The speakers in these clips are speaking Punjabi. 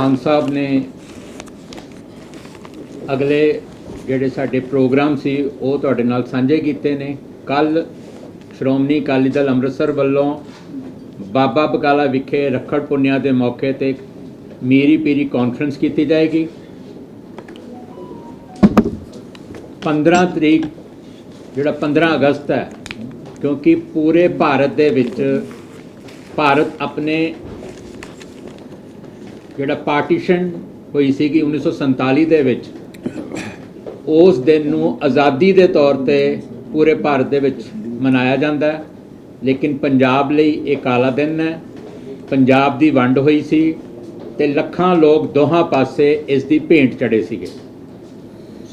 ਮਾਨ ਸਾਹਿਬ ਨੇ ਅਗਲੇ ਜਿਹੜੇ ਸਾਡੇ ਪ੍ਰੋਗਰਾਮ ਸੀ, ਉਹ ਤੁਹਾਡੇ ਨਾਲ ਸਾਂਝੇ ਕੀਤੇ ਨੇ। ਕੱਲ ਸ਼੍ਰੋਮਣੀ ਅਕਾਲੀ ਦਲ ਅੰਮ੍ਰਿਤਸਰ ਵੱਲੋਂ ਬਾਬਾ ਬਕਾਲਾ ਵਿਖੇ ਰੱਖੜ ਪੁੰਨਿਆ ਦੇ ਮੌਕੇ ਤੇ ਮੀਰੀ ਪੀਰੀ ਕਾਨਫਰੰਸ ਕੀਤੀ ਜਾਏਗੀ। 15 ਤਰੀਕ, ਜਿਹੜਾ 15 ਅਗਸਤ ਹੈ, ਕਿਉਂਕਿ ਪੂਰੇ ਭਾਰਤ ਦੇ ਵਿੱਚ ਭਾਰਤ ਆਪਣੇ ਜਿਹੜਾ ਪਾਰਟੀਸ਼ਨ ਹੋਈ ਸੀਗੀ 1947 ਦੇ ਵਿੱਚ, ਉਸ ਦਿਨ ਨੂੰ ਆਜ਼ਾਦੀ ਦੇ ਤੌਰ ਤੇ ਪੂਰੇ ਭਾਰਤ ਦੇ ਵਿੱਚ ਮਨਾਇਆ ਜਾਂਦਾ ਹੈ। ਲੇਕਿਨ ਪੰਜਾਬ ਲਈ ਇਹ ਕਾਲਾ ਦਿਨ ਹੈ। ਪੰਜਾਬ ਦੀ ਵੰਡ ਹੋਈ ਸੀ ਤੇ ਲੱਖਾਂ ਲੋਕ ਦੋਹਾਂ ਪਾਸੇ ਇਸ ਦੀ ਭੇਂਟ ਚੜੇ ਸੀਗੇ।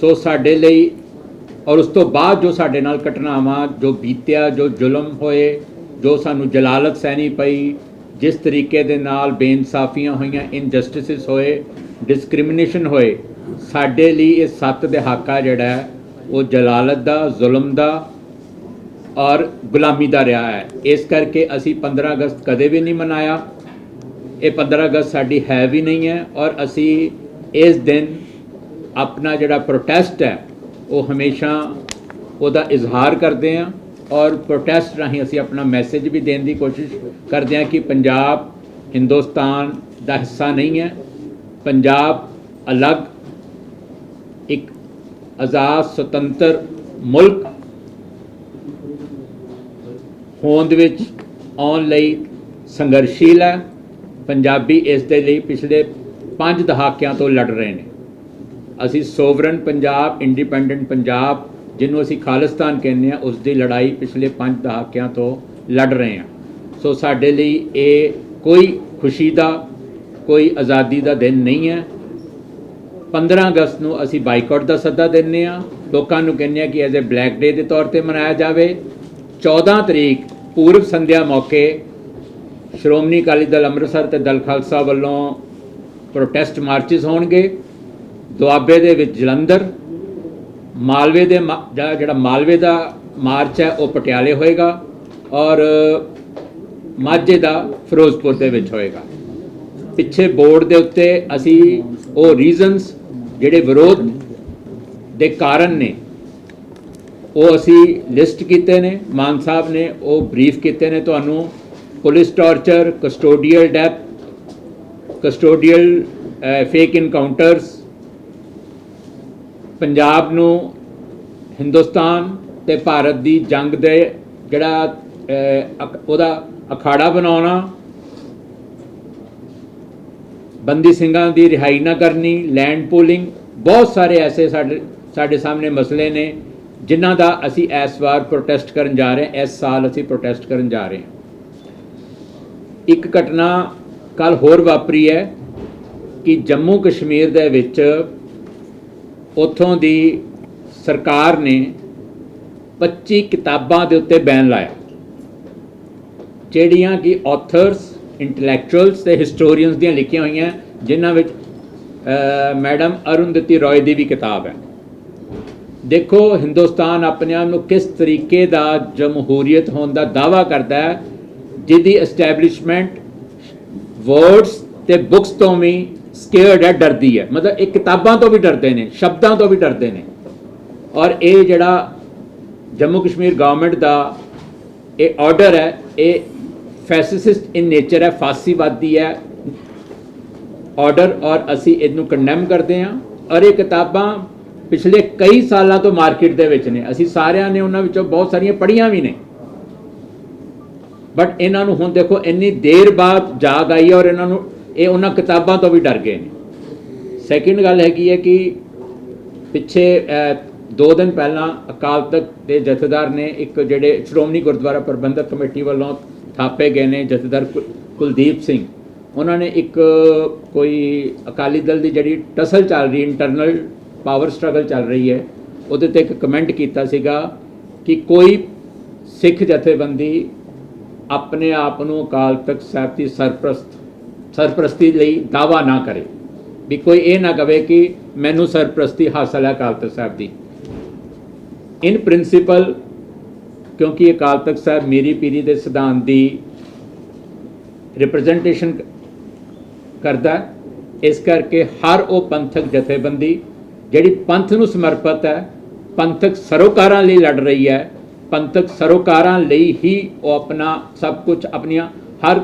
ਸੋ ਸਾਡੇ ਲਈ ਔਰ ਉਸ ਤੋਂ ਬਾਅਦ ਜੋ ਸਾਡੇ ਨਾਲ ਘਟਨਾਵਾਂ, ਜੋ ਬੀਤਿਆ, ਜੋ ਜ਼ੁਲਮ ਹੋਏ, ਜੋ ਸਾਨੂੰ ਜਲਾਲਤ ਸਹਿਣੀ ਪਈ ਜਿਸ ਤਰੀਕੇ ਦੇ ਨਾਲ ਬੇਇਨਸਾਫੀਆਂ ਹੋਈਆਂ ਇਨਜਸਟਿਸਿਸ ਹੋਏ ਡਿਸਕ੍ਰਿਮੀਨੇਸ਼ਨ ਹੋਏ, ਸਾਡੇ ਲਈ ਇਹ ਸੱਤ ਦਹਾਕਾ ਜਿਹੜਾ ਹੈ, ਉਹ ਜਲਾਲਤ ਦਾ, ਜ਼ੁਲਮ ਦਾ ਔਰ ਗੁਲਾਮੀ ਦਾ ਰਿਹਾ ਹੈ। ਇਸ ਕਰਕੇ ਅਸੀਂ 15 ਅਗਸਤ ਕਦੇ ਵੀ ਨਹੀਂ ਮਨਾਇਆ। ਇਹ 15 ਅਗਸਤ ਸਾਡੀ ਹੈ ਵੀ ਨਹੀਂ ਹੈ ਔਰ ਅਸੀਂ ਇਸ ਦਿਨ ਆਪਣਾ ਜਿਹੜਾ ਪ੍ਰੋਟੈਸਟ ਹੈ, ਉਹ ਹਮੇਸ਼ਾ ਉਹਦਾ ਇਜ਼ਹਾਰ ਕਰਦੇ ਹਾਂ। ਔਰ ਪ੍ਰੋਟੈਸਟ ਰਾਹੀਂ ਅਸੀਂ ਆਪਣਾ ਮੈਸੇਜ ਵੀ ਦੇਣ ਦੀ ਕੋਸ਼ਿਸ਼ ਕਰਦੇ ਹਾਂ ਕਿ ਪੰਜਾਬ, ਹਿੰਦੁਸਤਾਨ ਦਾ ਹਿੱਸਾ ਨਹੀਂ ਹੈ। ਪੰਜਾਬ ਅਲੱਗ, ਇੱਕ ਆਜ਼ਾਦ, ਸੁਤੰਤਰ ਮੁਲਕ ਹੋਂਦ ਵਿੱਚ ਆਉਣ ਲਈ ਸੰਘਰਸ਼ੀਲ ਹੈ। ਪੰਜਾਬੀ ਇਸ ਦੇ ਲਈ ਪਿਛਲੇ 5 ਦਹਾਕਿਆਂ ਤੋਂ ਲੜ ਰਹੇ ਨੇ। ਅਸੀਂ ਸੋਵਰਨ ਪੰਜਾਬ, ਇੰਡੀਪੈਂਡੈਂਟ ਪੰਜਾਬ ਜਿਹਨੂੰ ਅਸੀਂ ਖਾਲਿਸਤਾਨ ਕਹਿੰਦੇ ਆ ਉਸ ਦੀ ਲੜਾਈ ਪਿਛਲੇ 5 ਦਹਾਕਿਆਂ ਤੋਂ ਲੜ ਰਹੇ ਹਾਂ। ਸੋ ਸਾਡੇ ਲਈ ਇਹ ਕੋਈ ਖੁਸ਼ੀ ਦਾ, ਕੋਈ ਆਜ਼ਾਦੀ ਦਾ ਦਿਨ ਨਹੀਂ ਹੈ। 15 ਅਗਸਤ ਨੂੰ ਅਸੀਂ ਬਾਈਕਾਟ ਦਾ ਸੱਦਾ ਦਿੰਨੇ ਆ ਲੋਕਾਂ ਨੂੰ ਕਹਿੰਦੇ ਆ ਕਿ ਐਜ਼ ਅ ਬਲੈਕ ਡੇ ਦੇ ਤੌਰ ਤੇ ਮਨਾਇਆ ਜਾਵੇ। 14 ਤਰੀਕ ਪੂਰਬ ਸੰਧਿਆ ਮੌਕੇ, ਸ਼੍ਰੋਮਣੀ ਅਕਾਲੀ ਦਲ ਅੰਮ੍ਰਿਤਸਰ ਤੇ ਦਲ ਖਾਲਸਾ ਵੱਲੋਂ ਪ੍ਰੋਟੈਸਟ ਮਾਰਚਸ ਹੋਣਗੇ। ਦੁਆਬੇ ਦੇ ਵਿੱਚ ਜਲੰਧਰ ਮਾਲਵੇ ਦੇ ਮਾ- ਜਿਹੜਾ ਜਿਹੜਾ ਮਾਲਵੇ ਦਾ ਮਾਰਚ ਹੈ, ਉਹ ਪਟਿਆਲੇ ਹੋਏਗਾ ਔਰ ਮਾਝੇ ਦਾ ਫਿਰੋਜ਼ਪੁਰ ਦੇ ਵਿੱਚ ਹੋਏਗਾ। ਪਿੱਛੇ ਬੋਰਡ ਦੇ ਉੱਤੇ ਅਸੀਂ ਉਹ ਰੀਜ਼ਨਸ ਜਿਹੜੇ ਵਿਰੋਧ ਦੇ ਕਾਰਨ ਨੇ, ਉਹ ਅਸੀਂ ਲਿਸਟ ਕੀਤੇ ਨੇ, ਮਾਨ ਸਾਹਿਬ ਨੇ ਉਹ ਬਰੀਫ ਕੀਤੇ ਨੇ ਤੁਹਾਨੂੰ। Police torture custodial death custodial fake encounters Punjab ਨੂੰ ਹਿੰਦੁਸਤਾਨ ਤੇ ਭਾਰਤ ਦੀ ਜੰਗ ਦੇ ਜਿਹੜਾ ਅਖ- ਉਹਦਾ ਅਖਾੜਾ ਬਣਾਉਣਾ, ਬੰਦੀ ਸਿੰਘਾਂ ਦੀ ਰਿਹਾਈ ਨਾ ਕਰਨੀ ਲੈਂਡ ਪੂਲਿੰਗ ਬਹੁਤ ਸਾਰੇ ਐਸੇ ਸਾਡੇ ਸਾਡੇ ਸਾਹਮਣੇ ਮਸਲੇ ਨੇ ਜਿਨ੍ਹਾਂ ਦਾ ਅਸੀਂ ਇਸ ਵਾਰ ਪ੍ਰੋਟੈਸਟ ਕਰਨ ਜਾ ਰਹੇ ਹਾਂ, ਇਸ ਸਾਲ ਅਸੀਂ ਪ੍ਰੋਟੈਸਟ ਕਰਨ ਜਾ ਰਹੇ ਹਾਂ। ਇੱਕ ਘਟਨਾ ਕੱਲ ਹੋਰ ਵਾਪਰੀ ਹੈ ਕਿ ਜੰਮੂ ਕਸ਼ਮੀਰ ਦੇ ਵਿੱਚ ਉੱਥੋਂ ਦੀ ਸਰਕਾਰ ਨੇ 25 ਕਿਤਾਬਾਂ ਦੇ ਉੱਤੇ ਬੈਨ ਲਾਇਆ, ਜਿਹੜੀਆਂ ਕਿ ਆਥਰਸ ਇੰਟੈਲੈਕਚੁਅਲਸ ਤੇ ਹਿਸਟੋਰੀਅਨਸ ਦੀਆਂ ਲਿਖੀਆਂ ਹੋਈਆਂ, ਜਿਨ੍ਹਾਂ ਵਿੱਚ ਮੈਡਮ ਅਰੁੰਦਤੀ ਰੋਏ ਦੀ ਵੀ ਕਿਤਾਬ ਹੈ। ਦੇਖੋ, ਹਿੰਦੁਸਤਾਨ ਆਪਣੇ ਆਪ ਨੂੰ ਕਿਸ ਤਰੀਕੇ ਦਾ ਜਮਹੂਰੀਅਤ ਹੋਣ ਦਾ ਦਾਵਾ ਕਰਦਾ ਹੈ, ਜਿਹਦੀ ਐਸਟੈਬਲਿਸ਼ਮੈਂਟ ਵਰਡਸ ਤੇ ਬੁੱਕਸ ਤੋਂ ਵੀ ਸਕੇਅਰਡ ਹੈ, ਡਰਦੀ ਹੈ। ਮਤਲਬ ਇਹ ਕਿਤਾਬਾਂ ਤੋਂ ਵੀ ਡਰਦੇ ਨੇ, ਸ਼ਬਦਾਂ ਤੋਂ ਵੀ ਡਰਦੇ ਨੇ। ਔਰ ਇਹ ਜਿਹੜਾ ਜੰਮੂ ਕਸ਼ਮੀਰ ਗਵਰਨਮੈਂਟ ਦਾ ਇਹ ਆਰਡਰ ਹੈ, ਇਹ ਫੈਸਿਸਟ ਇਨ ਨੇਚਰ ਹੈ, ਫਾਸੀਵਾਦੀ ਹੈ। ਆਰਡਰ ਔਰ ਅਸੀਂ ਇਹਨੂੰ ਕੰਡੈਮ ਕਰਦੇ ਹਾਂ। ਔਰ ਇਹ ਕਿਤਾਬਾਂ ਪਿਛਲੇ ਕਈ ਸਾਲਾਂ ਤੋਂ ਮਾਰਕੀਟ ਦੇ ਵਿੱਚ ਨੇ। ਅਸੀਂ ਸਾਰਿਆਂ ਨੇ ਉਹਨਾਂ ਵਿੱਚੋਂ ਬਹੁਤ ਸਾਰੀਆਂ ਪੜ੍ਹੀਆਂ ਵੀ ਨੇ। ਬਟ ਇਹਨਾਂ ਨੂੰ ਹੁਣ ਦੇਖੋ, ਇੰਨੀ ਦੇਰ ਬਾਅਦ ਜਾਗ ਆਈ ਹੈ ਔਰ ਇਹਨਾਂ ਨੂੰ ਇਹ ਉਹਨਾਂ ਕਿਤਾਬਾਂ ਤੋਂ ਵੀ ਡਰ ਗਏ ਨੇ। ਸੈਕਿੰਡ ਗੱਲ ਹੈਗੀ ਹੈ ਕਿ ਪਿੱਛੇ ਅਹ, ਦੋ ਦਿਨ ਪਹਿਲਾਂ ਅਕਾਲ ਤਖਤ ਦੇ ਜਥੇਦਾਰ ਨੇ ਇੱਕ ਜਿਹੜੇ ਸ਼੍ਰੋਮਣੀ ਗੁਰਦੁਆਰਾ ਪ੍ਰਬੰਧਕ ਕਮੇਟੀ ਵੱਲੋਂ ਥਾਪੇ ਗਏ ਨੇ ਜਥੇਦਾਰ ਕੁ- ਕੁਲਦੀਪ ਸਿੰਘ। ਉਹਨਾਂ ਨੇ ਇੱਕ ਕੋਈ ਅਕਾਲੀ ਦਲ ਦੀ ਜਿਹੜੀ ਟਸਲ ਚੱਲ ਰਹੀ ਇੰਟਰਨਲ ਪਾਵਰ ਸਟਰਗਲ ਚੱਲ ਰਹੀ ਹੈ ਉਹਦੇ ਤੇ ਇੱਕ ਕਮੈਂਟ ਕੀਤਾ ਸੀਗਾ ਕਿ ਕੋਈ ਸਿੱਖ ਜਥੇਬੰਦੀ ਆਪਣੇ ਆਪ ਨੂੰ ਅਕਾਲ ਤਖਤ ਸਾਹਿਬ ਦੀ ਸਰਪ੍ਰਸਤ ਸਰਪ੍ਰਸਤੀ ਲਈ ਦਾਵਾ ਨਾ ਕਰੇ। ਵੀ ਕੋਈ ਇਹ ਨਾ ਕਵੇ ਕਿ ਮੈਨੂੰ ਸਰਪ੍ਰਸਤੀ ਹਾਸਲ ਹੈ ਅਕਾਲ ਤਖਤ ਸਾਹਿਬ ਦੀ। ਇਨ ਪ੍ਰਿੰਸੀਪਲ, ਕਿਉਂਕਿ ਅਕਾਲ ਤਖਤ ਸਾਹਿਬ ਮੇਰੀ ਪੀਰੀ ਦੇ ਸਿਧਾਂਤ ਦੀ ਰਿਪਰੈਜ਼ੈਂਟੇਸ਼ਨ ਕਰਦਾ ਇਸ ਕਰਕੇ ਹਰ ਉਹ ਪੰਥਕ ਜਥੇਬੰਦੀ, ਜਿਹੜੀ ਪੰਥ ਨੂੰ ਸਮਰਪਿਤ ਹੈ, ਪੰਥਕ ਸਰੋਕਾਰਾਂ ਲਈ ਲੜ ਰਹੀ ਹੈ, ਪੰਥਕ ਸਰੋਕਾਰਾਂ ਲਈ ਹੀ ਉਹ ਆਪਣਾ ਸਭ ਕੁਝ ਆਪਣੀਆਂ ਹਰ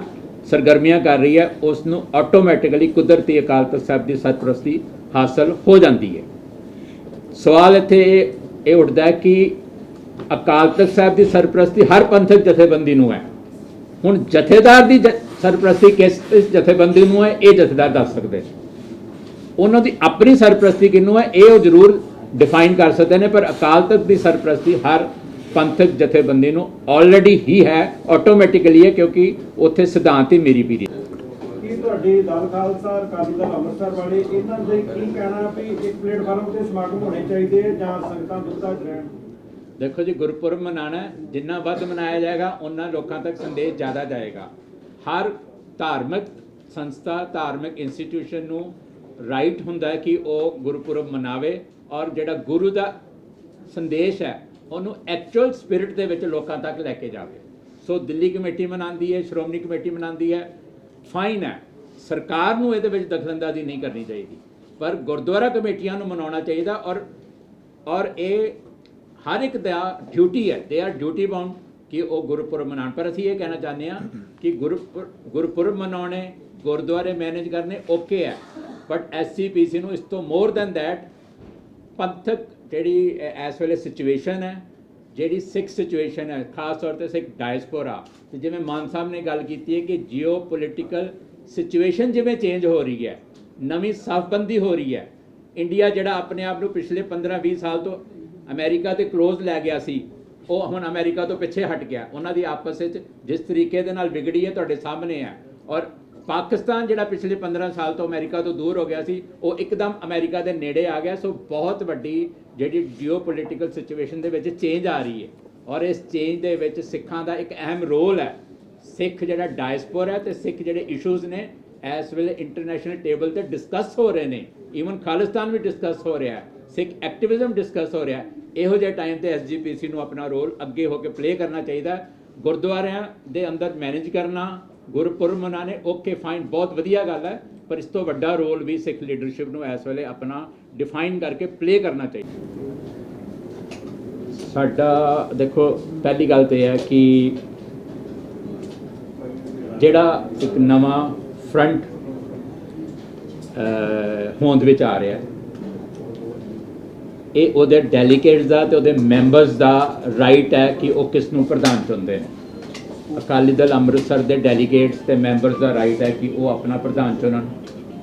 ਸਰਗਰਮੀਆਂ ਕਰ ਰਹੀ ਹੈ ਉਸ ਨੂੰ ਆਟੋਮੈਟਿਕਲੀ ਕੁਦਰਤੀ ਅਕਾਲ ਤਖਤ ਸਾਹਿਬ ਦੀ ਸਰਪ੍ਰਸਤੀ ਹਾਸਲ ਹੋ ਜਾਂਦੀ ਹੈ। ਸਵਾਲ ਇੱਥੇ ਇਹ ਇਹ ਉੱਠਦਾ ਹੈ ਕਿ ਅਕਾਲ ਤਖਤ ਸਾਹਿਬ ਦੀ ਸਰਪ੍ਰਸਤੀ ਹਰ ਪੰਥਕ ਜਥੇਬੰਦੀ ਨੂੰ ਹੈ। ਹੁਣ ਜਥੇਦਾਰ ਦੀ ਜ- ਸਰਪ੍ਰਸਤੀ ਕਿਸ ਜਥੇਬੰਦੀ ਨੂੰ ਹੈ, ਇਹ ਜਥੇਦਾਰ ਦੱਸ ਸਕਦੇ ਉਹਨਾਂ ਦੀ ਆਪਣੀ ਸਰਪ੍ਰਸਤੀ ਕਿਹਨੂੰ ਹੈ, ਇਹ ਉਹ ਜ਼ਰੂਰ ਡਿਫਾਈਨ ਕਰ ਸਕਦੇ ਨੇ, ਪਰ ਅਕਾਲ ਤਖਤ ਦੀ ਸਰਪ੍ਰਸਤੀ ਹਰ ਪੰਥਕ ਜਥੇਬੰਦੀ ਨੂੰ ਆਲਰੇਡੀ ਹੀ ਹੈ ਆਟੋਮੈਟਿਕਲੀ ਹੈ ਕਿਉਂਕਿ ਉੱਥੇ ਸਿਧਾਂਤ ਹੀ ਮੇਰੀ ਪੀਰੀ ਕੀ ਤੁਹਾਡੀ ਦਲ ਖਾਲਸਾ ਅਕਾਲੀ ਦਲ ਅੰਮ੍ਰਿਤਸਰ ਵਾਲੇ ਇਹਨਾਂ ਦੇ ਕੀ ਕਹਿਣਾ ਵੀ ਇੱਕ ਪਲੇਟਫਾਰਮ ਤੇ ਸਮਾਗਮ ਹੋਣੇ ਚਾਹੀਦੇ ਆ ਜਾਂ ਸੰਗਤਾਂ ਦੁੱਧਾ ਚ ਰਹਿਣ? ਦੇਖੋ ਜੀ ਗੁਰਪੁਰਬ ਮਨਾਣਾ ਜਿੰਨਾ ਵੱਧ ਮਨਾਇਆ ਜਾਏਗਾ ਉਹਨਾਂ ਲੋਕਾਂ ਤੱਕ ਸੰਦੇਸ਼ ਜ਼ਿਆਦਾ ਜਾਏਗਾ। ਹਰ ਧਾਰਮਿਕ ਸੰਸਥਾ ਧਾਰਮਿਕ ਇੰਸਟੀਟਿਊਸ਼ਨ ਨੂੰ ਰਾਈਟ ਹੁੰਦਾ ਹੈ ਕਿ ਉਹ ਗੁਰਪੁਰਬ ਮਨਾਵੇ ਔਰ ਜਿਹੜਾ ਗੁਰੂ ਦਾ ਸੰਦੇਸ਼ ਹੈ ਉਹਨੂੰ ਐਕਚੁਅਲ ਸਪਿਰਿਟ ਦੇ ਵਿੱਚ ਲੋਕਾਂ ਤੱਕ ਲੈ ਕੇ ਜਾਵੇ। ਸੋ ਦਿੱਲੀ ਕਮੇਟੀ ਮਨਾਉਂਦੀ ਹੈ, ਸ਼੍ਰੋਮਣੀ ਕਮੇਟੀ ਮਨਾਉਂਦੀ ਹੈ। ਫਾਈਨ ਹੈ। ਸਰਕਾਰ ਨੂੰ ਇਹਦੇ ਵਿੱਚ ਦਖਲਅੰਦਾਜ਼ੀ ਨਹੀਂ ਕਰਨੀ ਚਾਹੀਦੀ। ਪਰ ਗੁਰਦੁਆਰਾ ਕਮੇਟੀਆਂ ਨੂੰ ਮਨਾਉਣਾ ਚਾਹੀਦਾ ਔਰ ਔਰ ਇਹ ਹਰ ਇੱਕ ਦਾ ਡਿਊਟੀ ਹੈ। ਦੇ ਆਰ ਡਿਊਟੀ ਬਾਉਂਡ ਕਿ ਉਹ ਗੁਰਪੁਰਬ ਮਨਾਉਣ। ਪਰ ਅਸੀਂ ਇਹ ਕਹਿਣਾ ਚਾਹੁੰਦੇ ਹਾਂ ਕਿ ਗੁਰਪੁਰ- ਗੁਰਪੁਰਬ ਮਨਾਉਣੇ, ਗੁਰਦੁਆਰੇ ਮੈਨੇਜ ਕਰਨੇ ਓਕੇ ਹੈ। ਬਟ ਐਸਸੀਪੀਸੀ ਨੂੰ ਇਸ ਤੋਂ ਮੋਰ ਦੈਨ ਦੈਟ ਪੰਥਕ ਜਿਹੜੀ ਇਸ ਵੇਲੇ ਸਿਚੁਏਸ਼ਨ ਹੈ, ਜਿਹੜੀ ਸਿੱਖ ਸਿਚੁਏਸ਼ਨ ਹੈ, ਖਾਸ ਤੌਰ ਤੇ ਸਿੱਖ ਡਾਇਸਪੋਰਾ ਤੇ ਜਿਵੇਂ ਮਾਨ ਸਾਹਿਬ ਨੇ ਗੱਲ ਕੀਤੀ ਹੈ ਕਿ ਜੀਓ ਪੋਲਿਟੀਕਲ ਸਿਚੁਏਸ਼ਨ ਜਿਵੇਂ ਚੇਂਜ ਹੋ ਰਹੀ ਹੈ, ਨਵੀਂ ਸਾਫਬੰਦੀ ਹੋ ਰਹੀ ਹੈ ਇੰਡੀਆ ਜਿਹੜਾ ਆਪਣੇ ਆਪ ਨੂੰ ਪਿਛਲੇ 15-20 ਸਾਲ ਤੋਂ ਅਮਰੀਕਾ ਤੇ ক্লোਜ਼ ਲੈ ਗਿਆ ਸੀ, ਉਹ ਹੁਣ ਅਮਰੀਕਾ ਤੋਂ ਪਿੱਛੇ ਹਟ ਗਿਆ, ਉਹਨਾਂ ਦੀ ਆਪਸ ਵਿੱਚ ਜਿਸ ਤਰੀਕੇ ਦੇ ਨਾਲ ਵਿਗੜੀ ਹੈ, ਤੁਹਾਡੇ ਸਾਹਮਣੇ ਹੈ, ਔਰ ਪਾਕਿਸਤਾਨ ਜਿਹੜਾ ਪਿਛਲੇ 15 ਸਾਲ ਤੋਂ ਅਮਰੀਕਾ ਤੋਂ ਦੂਰ ਹੋ ਗਿਆ ਸੀ, ਉਹ ਇੱਕਦਮ ਅਮਰੀਕਾ ਦੇ ਨੇੜੇ ਆ ਗਿਆ। ਸੋ ਬਹੁਤ ਵੱਡੀ ਜਿਹੜੀ ਜੀਓਪੋਲਿਟੀਕਲ ਸਿਚੁਏਸ਼ਨ ਦੇ ਵਿੱਚ ਚੇਂਜ ਆ ਰਹੀ ਹੈ। ਔਰ ਇਸ ਚੇਂਜ ਦੇ ਵਿੱਚ ਸਿੱਖਾਂ ਦਾ ਇੱਕ ਅਹਿਮ ਰੋਲ ਹੈ। ਸਿੱਖ ਜਿਹੜਾ ਡਾਇਸਪੋਰਾ ਹੈ ਤੇ ਸਿੱਖ ਜਿਹੜੇ ਇਸ਼ੂਜ਼ ਨੇ, ਇਸ ਵੇਲੇ ਇੰਟਰਨੈਸ਼ਨਲ ਟੇਬਲ ਤੇ ਡਿਸਕਸ ਹੋ ਰਹੇ ਨੇ। ਈਵਨ ਖਾਲਿਸਤਾਨ ਵੀ ਡਿਸਕਸ ਹੋ ਰਿਹਾ ਹੈ। ਸਿੱਖ ਐਕਟਿਵਿਜ਼ਮ ਡਿਸਕਸ ਹੋ ਰਿਹਾ ਹੈ। ਇਹੋ ਜਿਹੇ ਟਾਈਮ ਤੇ ਐਸਜੀਪੀਸੀ ਨੂੰ ਆਪਣਾ ਰੋਲ ਅੱਗੇ ਹੋ ਕੇ ਪਲੇ ਕਰਨਾ ਚਾਹੀਦਾ ਗੁਰਦੁਆਰਿਆਂ ਦੇ ਅੰਦਰ ਮੈਨੇਜ ਕਰਨਾ ਗੁਰਪੁਰਬ ਮਨਾਣੇ ਓਕੇ ਫਾਈਨ ਬਹੁਤ ਵਧੀਆ ਗੱਲ ਹੈ, ਪਰ ਇਸ ਤੋਂ ਵੱਡਾ ਰੋਲ ਵੀ ਸਿੱਖ ਲੀਡਰਸ਼ਿਪ ਨੂੰ ਇਸ ਵੇਲੇ ਆਪਣਾ ਡਿਫਾਈਨ ਕਰਕੇ ਪਲੇ ਕਰਨਾ ਚਾਹੀਦਾ। ਸਾਡਾ, ਦੇਖੋ, ਪਹਿਲੀ ਗੱਲ ਤੇ ਇਹ ਹੈ ਕਿ ਜਿਹੜਾ ਇੱਕ ਨਵਾਂ ਫਰੰਟ ਹੋਂਦ ਵਿੱਚ ਆ ਰਿਹਾ ਹੈ, ਇਹ ਉਹਦੇ ਡੈਲੀਗੇਟਸ ਦਾ ਤੇ ਉਹਦੇ ਮੈਂਬਰਸ ਦਾ ਰਾਈਟ ਹੈ ਕਿ ਉਹ ਕਿਸ ਨੂੰ ਪ੍ਰਧਾਨ ਚੁਣਦੇ ਨੇ। ਅਕਾਲੀ ਦਲ ਅੰਮ੍ਰਿਤਸਰ ਦੇ ਡੈਲੀਗੇਟਸ ਤੇ ਮੈਂਬਰਸ ਦਾ ਰਾਈਟ ਹੈ ਕਿ ਉਹ ਆਪਣਾ ਪ੍ਰਧਾਨ ਚੁਣਨ।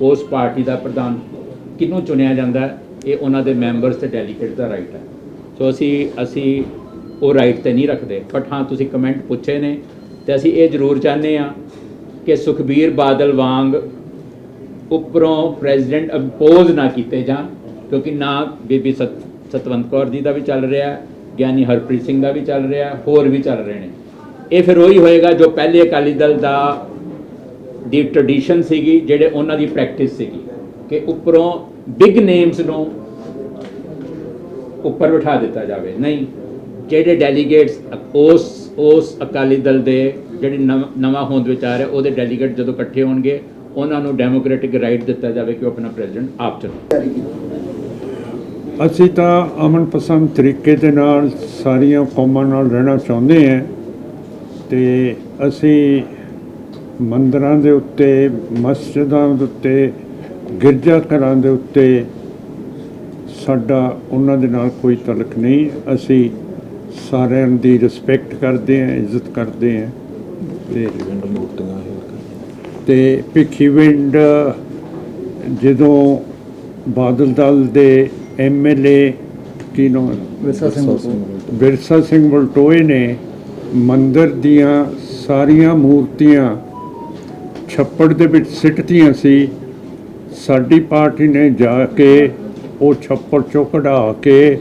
ਉਸ ਪਾਰਟੀ ਦਾ ਪ੍ਰਧਾਨ ਕਿਹਨੂੰ ਚੁਣਿਆ ਜਾਂਦਾ ਹੈ? ਇਹ ਉਹਨਾਂ ਦੇ ਮੈਂਬਰਸ ਤੇ ਡੈਲੀਗੇਟਸ ਦਾ ਰਾਈਟ ਹੈ। ਸੋ ਅਸੀਂ ਅਸੀਂ ਉਹ ਰਾਈਟ ਤੇ ਨਹੀਂ ਰੱਖਦੇ। ਬਟ ਹਾਂ, ਤੁਸੀਂ ਕਮੈਂਟ ਪੁੱਛੇ ਨੇ ਤੇ ਅਸੀਂ ਇਹ ਜ਼ਰੂਰ ਚਾਹੁੰਦੇ ਆ ਕਿ ਸੁਖਬੀਰ ਬਾਦਲ ਵਾਂਗ ਉੱਪਰੋਂ ਪ੍ਰੈਜ਼ੀਡੈਂਟ ਅਪੋਜ਼ ਨਾ ਕੀਤੇ ਜਾਣ, ਕਿਉਂਕਿ ਨਾ ਬੀਬੀ ਸਤ, ਸਤਵੰਤ ਕੌਰ ਜੀ ਦਾ ਵੀ ਚੱਲ ਰਿਹਾ, ਗਿਆਨੀ ਹਰਪ੍ਰੀਤ ਸਿੰਘ ਦਾ ਵੀ ਚੱਲ ਰਿਹਾ, ਹੋਰ ਵੀ ਚੱਲ ਰਹੇ ਨੇ। ਇਹ ਫਿਰ ਉਹੀ ਹੋਏਗਾ ਜੋ ਪਹਿਲੇ ਅਕਾਲੀ ਦਲ ਦਾ ਦੀ ਟ੍ਰੈਡੀਸ਼ਨ ਸੀਗੀ, ਜਿਹੜੇ ਉਹਨਾਂ ਦੀ ਪ੍ਰੈਕਟਿਸ ਸੀਗੀ, ਕਿ ਉੱਪਰੋਂ ਬਿਗ ਨੇਮਸ ਨੂੰ ਉੱਪਰ ਬਿਠਾ ਦਿੱਤਾ ਜਾਵੇ। ਨਹੀਂ, ਜਿਹੜੇ ਡੈਲੀਗੇਟਸ ਉਸ ਉਸ ਅਕਾਲੀ ਦਲ ਦੇ ਜਿਹੜੇ ਨਵ- ਨਵਾਂ ਹੋਂਦ ਵਿੱਚ ਆ ਰਿਹਾ ਉਹਦੇ ਡੈਲੀਗੇਟ ਜਦੋਂ ਇਕੱਠੇ ਹੋਣਗੇ, ਉਹਨਾਂ ਨੂੰ ਡੈਮੋਕ੍ਰੈਟਿਕ ਰਾਈਟ ਦਿੱਤਾ ਜਾਵੇ ਕਿ ਉਹ ਆਪਣਾ ਪ੍ਰੈਜ਼ੀਡੈਂਟ ਆਪ ਚੁਣਨ ਅਸੀਂ ਤਾਂ ਅਮਨ ਪਸੰਦ ਤਰੀਕੇ ਦੇ ਨਾਲ ਸਾਰੀਆਂ ਕੌਮਾਂ ਨਾਲ ਰਹਿਣਾ ਚਾਹੁੰਦੇ ਹਾਂ। ਤੇ ਅਸੀਂ ਮੰਦਰਾਂ ਦੇ ਉੱਤੇ ਮਸਜਿਦਾਂ ਦੇ ਉੱਤੇ ਗਿਰਜਾ ਘਰਾਂ ਦੇ ਉੱਤੇ ਸਾਡਾ ਉਹਨਾਂ ਦੇ ਨਾਲ ਕੋਈ ਤਲਕ ਨਹੀਂ। ਅਸੀਂ ਸਾਰਿਆਂ ਦੀ ਰਿਸਪੈਕਟ ਕਰਦੇ ਹਾਂ ਇੱਜ਼ਤ ਕਰਦੇ ਹਾਂ। ਤੇ ਤੇ ਭਿੱਖੀਵਿੰਡ ਜਦੋਂ ਬਾਦਲ ਦਲ ਦੇ ਐਮਐਲਏ ਕੀ ਨਾਮ ਵਿਰਸਾ ਸਿੰਘ ਬਿਰਸਾ ਸਿੰਘ ਬਲਟੋਏ ਨੇ ਮੰਦਰ ਦੀਆਂ ਸਾਰੀਆਂ ਮੂਰਤੀਆਂ ਛੱਪੜ ਦੇ ਵਿੱਚ ਸਿੱਟਤੀਆਂ ਸੀ। ਸਾਡੀ ਪਾਰਟੀ ਨੇ ਜਾ ਕੇ ਉਹ ਛੱਪੜ ਚੋਂ ਕਢਾ ਕੇ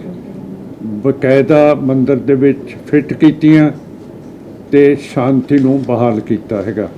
ਬਕਾਇਦਾ ਮੰਦਰ ਦੇ ਵਿੱਚ ਫਿੱਟ ਕੀਤੀਆਂ ਤੇ ਸ਼ਾਂਤੀ ਨੂੰ ਬਹਾਲ ਕੀਤਾ ਹੈਗਾ।